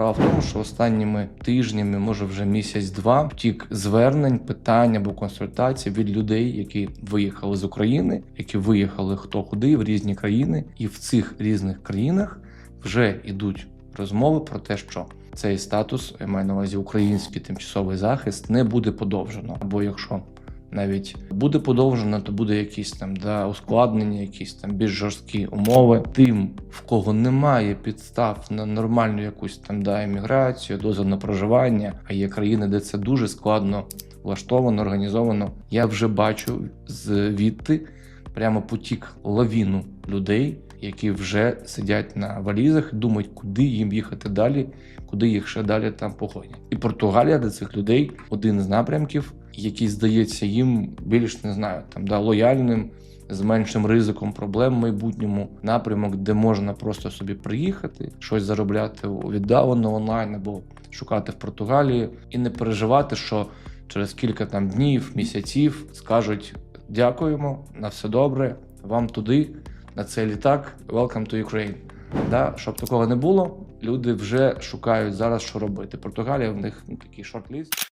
Справа в тому, що останніми тижнями, може вже місяць-два, втік звернень, питань або консультацій від людей, які виїхали з України, які виїхали хто куди в різні країни, і в цих різних країнах вже йдуть розмови про те, що цей статус, я маю на увазі український тимчасовий захист, не буде подовжено. Або якщо навіть буде подовжено, то буде якісь там да, ускладнення, якісь там більш жорсткі умови. Тим, в кого немає підстав на нормальну якусь там да, еміграцію, дозвіл на проживання, а є країни, де це дуже складно влаштовано, організовано. Я вже бачу звідти прямо потік лавіну людей, які вже сидять на валізах думають, куди їм їхати далі, куди їх ще далі там погонять. І Португалія для цих людей один з напрямків, який здається їм більш не знаю, там да лояльним. З меншим ризиком проблем в майбутньому напрямок, де можна просто собі приїхати, щось заробляти віддалено онлайн або шукати в Португалії, і не переживати, що через кілька там днів, місяців скажуть дякуємо, на все добре, вам туди, на цей літак, welcome to Ukraine. Да, щоб такого не було, люди вже шукають зараз, що робити. Португалія в них ну, такий шорт-ліст.